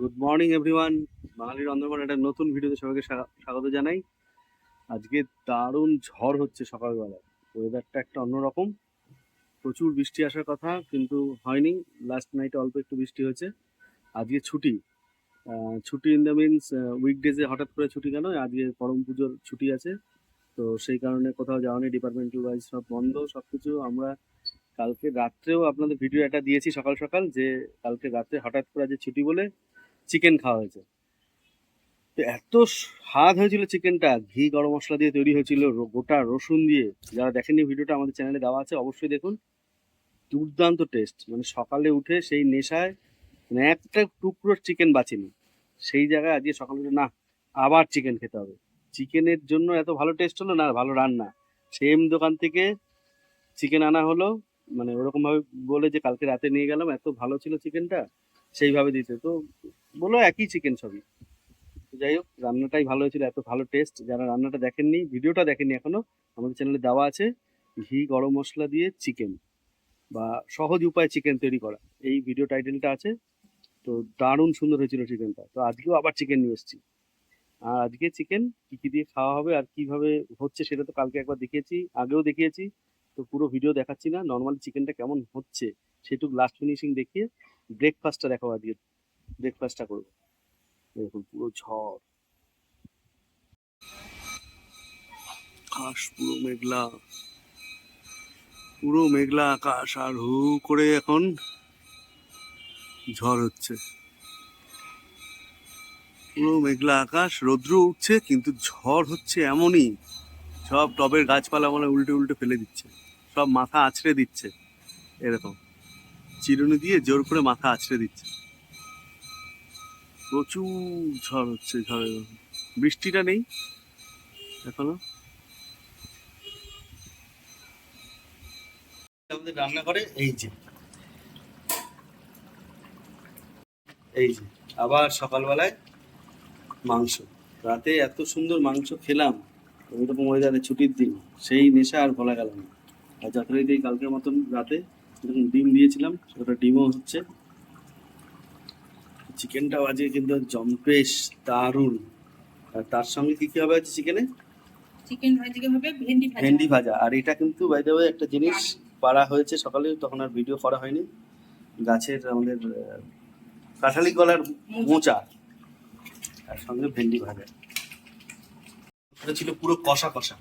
Good morning everyone বাঙালির অন্ধকার একটা নতুন ভিডিওতে সবাইকে স্বা- স্বাগত জানাই। আজকে দারুণ ঝড় হচ্ছে সকালবেলায় ওয়েদারটা একটা অন্যরকম। প্রচুর বৃষ্টি আসার কথা, কিন্তু হয়নি। লাস্ট নাইটে অল্প একটু বৃষ্টি হয়েছে। আজকে ছুটি। ছুটি ইন দ্য মিনস উইকডেজে হঠাৎ করে ছুটি কেন? আজকে পরম পুজোর ছুটি আছে। তো সেই কারণে কোথাও যাওয়া নেই ডিপার্টমেন্টাল ওয়াইজ সব বন্ধ সব কিছু আমরা কালকে রাত্রেও আপনাদের ভিডিও একটা দিয়েছি সকাল সকাল, যে কালকে রাত্রে হঠাৎ করে আজকে ছুটি বলে চিকেন খাওয়া হয়েছে। তো এত স্বাদ হয়েছিল চিকেনটা ঘি, গরম মশলা দিয়ে তৈরি হয়েছিল গোটা রসুন দিয়ে। যারা দেখেননি ভিডিওটা, আমাদের চ্যানেলে দেওয়া আছে, অবশ্যই দেখুন। দুর্দান্ত টেস্ট মানে সকালে উঠে সেই নেশায় মানে একটা টুকরো চিকেন বাঁচিনি। সেই জায়গায় আজকে সকালে উঠে না আবার চিকেন খেতে হবে। চিকেনের জন্য এত ভালো টেস্ট হলো না, ভালো রান্না। সেম দোকান থেকে চিকেন আনা হলো মানে ওরকম ভাবে বলে যে কালকে রাতে নিয়ে গেলাম, এত ভালো ছিল চিকেনটা, সেইভাবে দিতে তো বলো একই চিকেন সবই। যাই হোক, রান্নাটাই ভালো হয়েছিল, এত ভালো টেস্ট যারা রান্নাটা দেখেননি, ভিডিওটা দেখেননি এখনও, আমাদের চ্যানেলে দেওয়া আছে ঘি, গরম মশলা দিয়ে চিকেন বা সহজ উপায় চিকেন তৈরি করা। এই ভিডিও টাইটেলটা আছে। তো দারুণ সুন্দর হয়েছিল চিকেনটা। তো আজকেও আবার চিকেন নিয়ে এসেছি। আর আজকে চিকেন কী কী দিয়ে খাওয়া হবে আর কীভাবে হচ্ছে সেটা তো কালকে একবার দেখিয়েছি, আগেও দেখিয়েছি। তো পুরো ভিডিও দেখাচ্ছি না। নর্মাল চিকেনটা কেমন হচ্ছে, সেটুকু লাস্ট ফিনিশিং দেখিয়ে ব্রেকফাস্টটা দেখাবো আজকে। ব্রেকফাস্টটা করব। দেখুন, পুরো ঝড়। আকাশ পুরো মেঘলা। পুরো মেঘলা আকাশ, আর হু করে এখন ঝড় হচ্ছে। পুরো মেঘলা আকাশ, রৌদ্র উঠছে, কিন্তু ঝড় হচ্ছে এমনই। সব টবের গাছপালা মানে উল্টে উল্টে ফেলে দিচ্ছে। সব মাথা আছড়ে দিচ্ছে। এরকম। চিরুনি দিয়ে জোর করে মাথা আছড়ে দিচ্ছে। প্রচুর ঝড় হচ্ছে ঝড়ে। বৃষ্টিটা নেই এখনও। এই যে। এই যে, আবার সকালবেলায় মাংস। রাতে এত সুন্দর মাংস খেলাম। ওইরকম ওয়েদারে ছুটির দিন সেই নেশা আর ভোলা গেল না। আর যথারীতি কালকের মতন রাতে যেরকম ডিম দিয়েছিলাম সেটা ডিমও হচ্ছে। চিকেনটাও আজকে কিন্তু জম্পেশ দারুণ। আর তার সঙ্গে কি কি হবে আছে চিকেনে? চিকেন ভাজিকে হবে? ভেন্ডি ভাজা। ভেন্ডি ভাজা। আর এটা কিন্তু বাই দ্য ওয়ে একটা জিনিস পাড়া হয়েছে সকালে তখন আর ভিডিও করা হয়নি। গাছের আমাদের কাঁঠালি কলার মোচা। তার সঙ্গে ভেন্ডি ভাজা। এটা ছিল পুরো কষা কষা।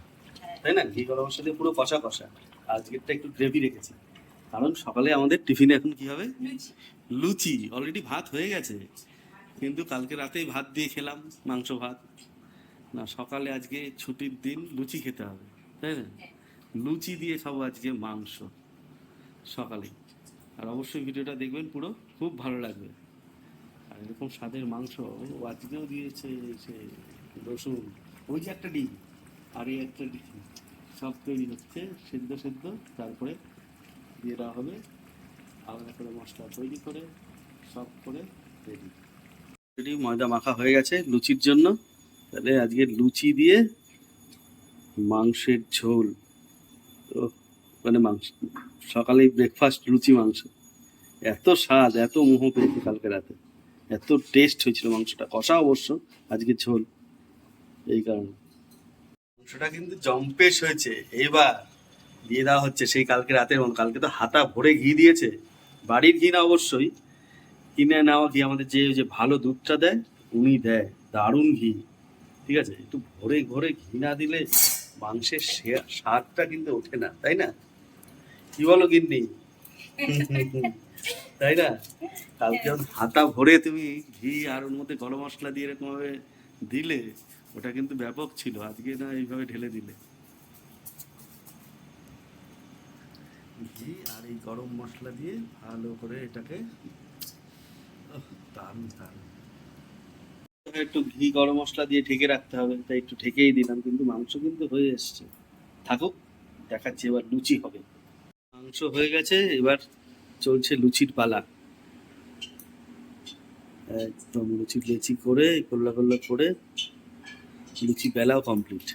তাই না? ঘি গরম মশলা দিয়ে পুরো কষা কষা। আজকেরটা একটু গ্রেভি রেখেছি। কারণ সকালে আমাদের টিফিনে এখন কি হবে? লুচি। লুচি। অলরেডি ভাত হয়ে গেছে। কিন্তু কালকে রাতেই ভাত দিয়ে খেলাম মাংস ভাত। না সকালে আজকে ছুটির দিন লুচি খেতে হবে। তাই না? লুচি দিয়ে খাব আজকে মাংস সকালে। আর অবশ্যই ভিডিওটা দেখবেন পুরো। খুব ভালো লাগবে। আর এরকম স্বাদের মাংস ও আজকেও দিয়েছে সে রসুন। ওই যে একটা ডিম। আর এই একটা ডিম। সব তৈরি হচ্ছে সেদ্ধ সেদ্ধ। তারপরে দিয়ে দেওয়া হবে আলাদা করে মশলা তৈরি করে সব করে রেডি রেডি ময়দা মাখা হয়ে গেছে লুচির জন্য। তাহলে আজকে লুচি দিয়ে মাংসের ঝোল। তো মানে মাংস সকালেই ব্রেকফাস্ট লুচি মাংস। এত স্বাদ এত মোহ পেয়েছি কালকে রাতে। এত টেস্ট হয়েছিল মাংসটা কষা অবশ্য আজকে ঝোল। এই কারণে। মাংসটা কিন্তু জম্পেশ হয়েছে। এবার দিয়ে দেওয়া হচ্ছে সেই কালকে রাতের মতো কালকে তো হাতা ভরে ঘি দিয়েছে। বাড়ির ঘি না অবশ্যই। কিনে নেওয়া ঘি আমাদের যে যে ভালো দুধটা দেয়, উনি দেয়। দারুণ ঘি। ঠিক আছে? একটু ভরে ভরে ঘি না দিলে মাংসের স্বাদটা কিন্তু ওঠে না, তাই না? কি বলো গিন্নি? তাই না? কালকে হাতা ভরে তুমি ঘি আর ওর মধ্যে গরম মশলা দিয়ে এরকম ভাবে দিলে ওটা কিন্তু ব্যাপক ছিল আজকে না এইভাবে ঢেলে দিলে। ঘি আর এই গরম মশলা দিয়ে ভালো করে এটাকে দারুণ দারুণ। একটু ঘি গরম মশলা দিয়ে ঢেকে রাখতে হবে তাই একটু ঢেকেই দিলাম কিন্তু মাংস কিন্তু হয়ে এসছে। থাকুক দেখাচ্ছি এবার লুচি হবে। মাংস হয়ে গেছে এবার চলছে লুচির পালা। একদম লুচি লেচি করে গোল্লা গোল্লা করে লুচি বেলাও কমপ্লিট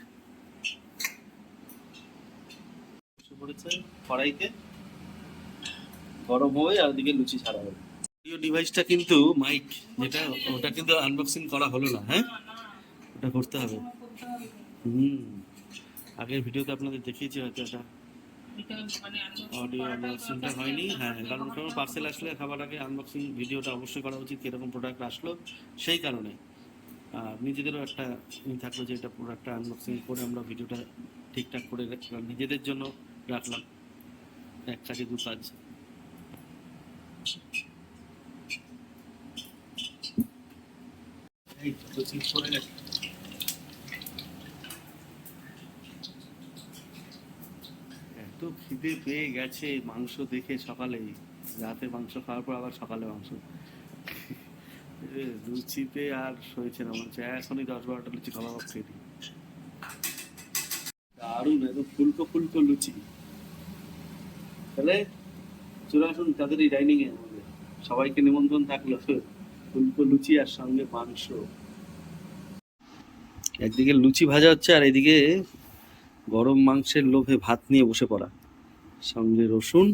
কড়াইতে গরম হবে আর ওদিকে লুচি ছাড়া হবে। অডিও ডিভাইসটা কিন্তু মাইক যেটা ওটা কিন্তু আনবক্সিং করা হলো না হ্যাঁ? ওটা করতে হবে। হুম। আগের ভিডিওতে আপনাদের দেখিয়েছি হয়তো এটা। অডিও আনবক্সিংটা হয়নি হ্যাঁ কারণ কোনো পার্সেল আসলে খাবার আগে আনবক্সিং ভিডিওটা অবশ্যই করা উচিত কীরকম প্রোডাক্ট আসলো সেই কারণে। নিজেদেরও একটা ই থাকল যে এটা প্রোডাক্টটা আনবক্সিং করে আমরা ভিডিওটা ঠিকঠাক করে রাখলাম নিজেদের জন্য রাখলাম। এক কাজে দু কাজ। এই তো চিজ করে গেছে এত খিদে পেয়ে গেছে মাংস দেখে সকালে রাতে মাংস খাওয়ার পর আবার সকালে মাংস। লুচিতে আর সইছে না মনে এখনই দশ বারোটা লুচি খাওয়া হোক খেয়ে। দারুণ একদম ফুলকো ফুলকো লুচি। তাহলে চলে আসুন তাদের এই ডাইনিং এ আমাদের। সবাইকে নিমন্ত্রণ থাকল, ফুলকো লুচি আর সঙ্গে মাংস। একদিকে লুচি ভাজা হচ্ছে আর এদিকে গরম মাংসের লোভে ভাত নিয়ে বসে পড়া। সঙ্গে রসুন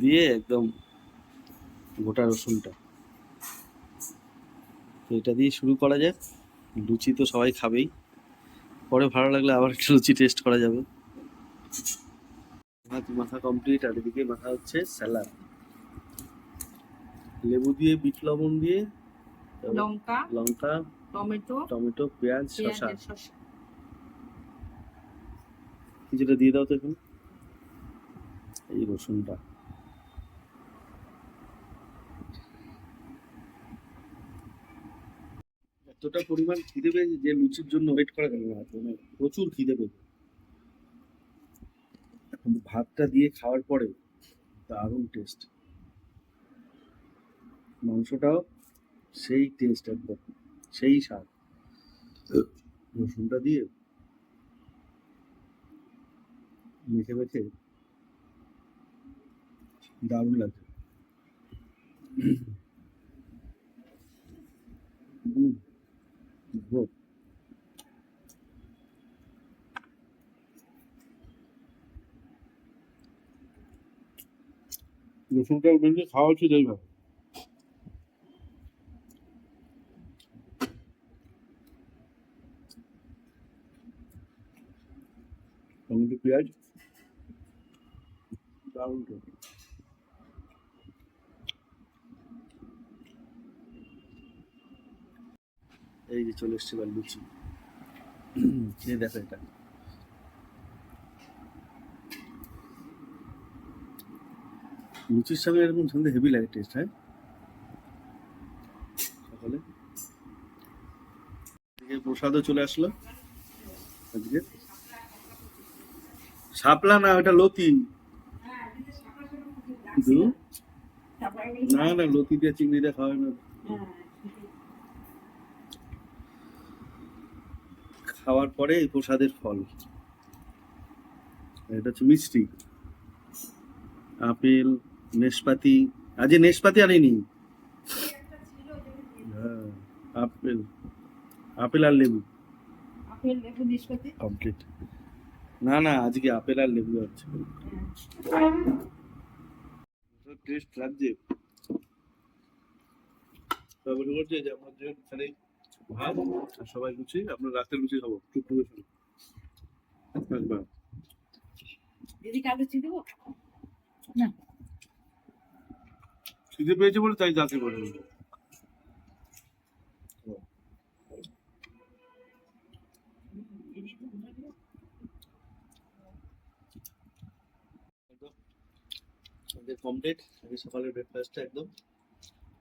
দিয়ে একদম গোটা রসুনটা। তো এটা দিয়ে শুরু করা যাক। লুচি তো সবাই খাবেই। পরে ভালো লাগলে আবার একটু লুচি টেস্ট করা যাবে। ভাত মাথা কমপ্লিট আর এদিকে মাথা হচ্ছে স্যালাড লেবু দিয়ে বিট লবণ দিয়ে লঙ্কা লঙ্কা টমেটো টমেটো পেঁয়াজ শসা। কিছুটা দিয়ে দাও তো এখন। এই রসুনটা। এতটা পরিমাণ খিদে পেয়েছে যে লুচির জন্য ওয়েট করা গেল না মানে প্রচুর খিদে পেয়েছে। ভাতটা দিয়ে খাওয়ার পরে দারুণ টেস্ট মাংসটাও সেই টেস্ট একদম, সেই স্বাদ। রসুনটা দিয়ে মেখে মেখে দারুণ লাগছে হুম, ভোগ। রসুনটা মেনলি খাওয়া উচিত এইভাবে টমেটো পেঁয়াজ। দারুণ এই যে চলে এসছে এবার লুচি। খেয়ে দেখো এটা। লুচির সঙ্গে এরকম সঙ্গে হেভি লাগে টেস্ট হ্যাঁ? সকালে এদিকে প্রসাদও চলে আসলো। আজকে? শাপলা না ওটা লতি। কিন্তু না না লতি দিয়ে চিংড়ি দিয়ে খাওয়ায় না। খাওয়ার পরে এই প্রসাদের ফল। এটা হচ্ছে মিষ্টি। আপেল নেশপাতি আজ নেশপাতি আনিনি? হ্যাঁ আপেল আপেল আর লেবু। কমপ্লিট না না আজকে আপেল আর লেবু আছে। টেস্ট লাগছে। তারপরে বলছে যে আমাদের এখানে ভাত আর সবাই লুচি আমরা রাতের লুচি খাব। টুকটু করে একবার। দিদি চিনব না। খিদে পেয়েছে বলে তাই যাকে বলে কমপ্লিট আগে সকালের ব্রেকফাস্টটা একদম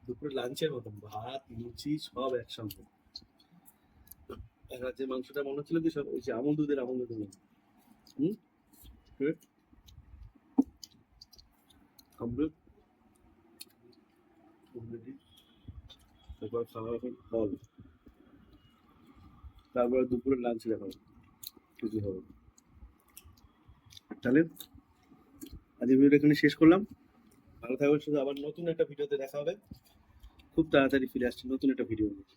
দুপুরে লাঞ্চের মতন। ভাত, লুচি, সব একসঙ্গে। যে মাংসটা মনে হচ্ছিল কি সব ওই যে আমল দুধের আমল দুধের মতো হুম? কমপ্লিট তারপর খাওয়া এখন ফল তারপরে দুপুরে লাঞ্চ দেখাবো। কিছু হবে। তাহলে আজ ভিডিওটা এখানে শেষ করলাম। ভালো থাকবেন, শুধু আবার নতুন একটা ভিডিওতে দেখা হবে। খুব তাড়াতাড়ি ফিরে আসছি নতুন একটা ভিডিও নিয়ে।